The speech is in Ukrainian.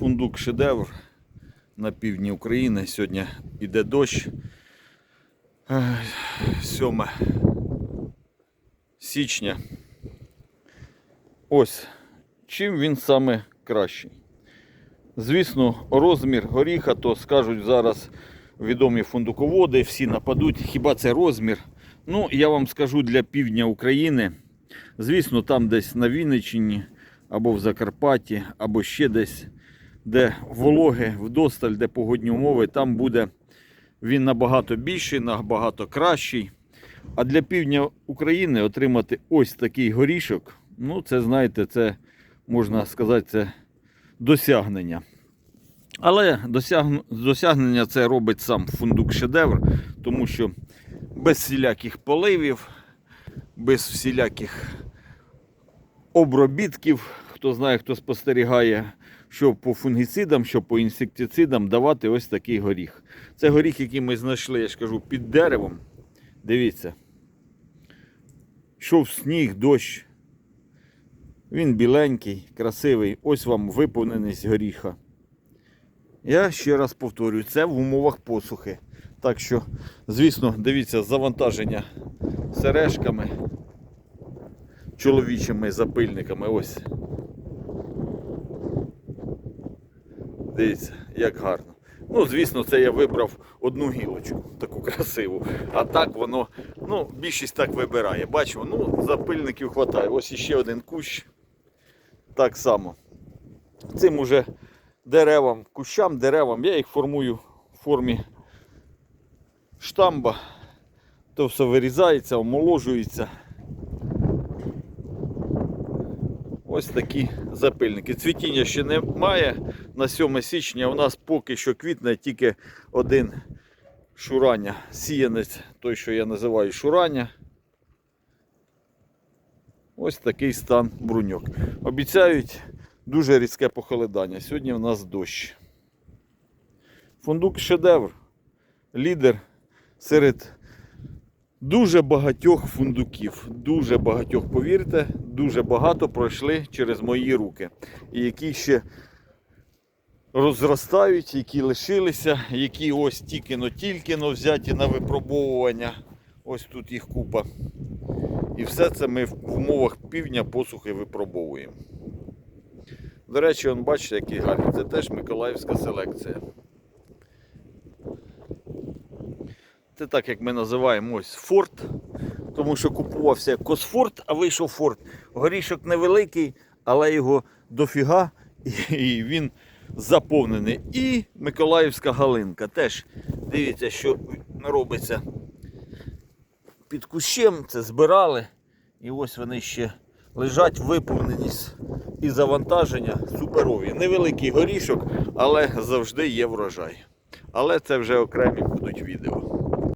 Фундук шедевр на півдні України. Сьогодні йде дощ. 7 січня. Ось чим він саме кращий. Звісно, розмір горіха, то скажуть зараз відомі фундуководи, всі нападуть. Хіба це розмір? Ну, я вам скажу для півдня України. Звісно, там десь на Вінниччині, або в Закарпатті, або ще десь, де вологи вдосталь, де погодні умови, там буде він набагато більший, набагато кращий. А для півдня України отримати ось такий горішок, ну це знаєте, це можна сказати, це досягнення. Але досягн- досягнення це робить сам фундук шедевр, тому що без всіляких поливів, без всіляких обробітків, хто знає, хто спостерігає, що по фунгіцидам, що по інсектицидам давати ось такий горіх. Це горіх, який ми знайшли, я ж кажу, під деревом. Дивіться. Йшов сніг, дощ. Він біленький, красивий. Ось вам виповненість горіха. Я ще раз повторюю, це в умовах посухи. Так що, звісно, дивіться, завантаження сережками, чоловічими запильниками. Ось. Дивіться, як гарно. Ну, звісно, це я вибрав одну гілочку, таку красиву. А так воно, ну, більшість так вибирає. Бачимо, ну, запильників вистачає. Ось іще один кущ. Так само. Цим уже деревам, кущам, деревам, я їх формую в формі штамба. То все вирізається, омоложується. Ось такі запильники. Цвітіння ще немає. На 7 січня у нас поки що квітне тільки один шурання. Сіянець, той, що я називаю шурання. Ось такий стан бруньок. Обіцяють дуже різке похолодання. Сьогодні в нас дощ. Фундук шедевр. Лідер серед дуже багатьох фундуків. Дуже багатьох, повірте, дуже багато пройшли через мої руки. І які ще розростають, які лишилися, які ось тільки-но-тільки-но взяті на випробовування. Ось тут їх купа. І все це ми в умовах півдня посухи випробовуємо. До речі, он бачите, який гарний. Це теж Миколаївська селекція. Це так, як ми називаємо ось форт. Тому що купувався Косфорт, а вийшов форт. Горішок невеликий, але його дофіга, і він заповнений. І Миколаївська галинка. Теж дивіться, що робиться під кущем. Це збирали. І ось вони ще лежать, виповненість і завантаження суперові. Невеликий горішок, але завжди є врожай. Але це вже окремі будуть відео.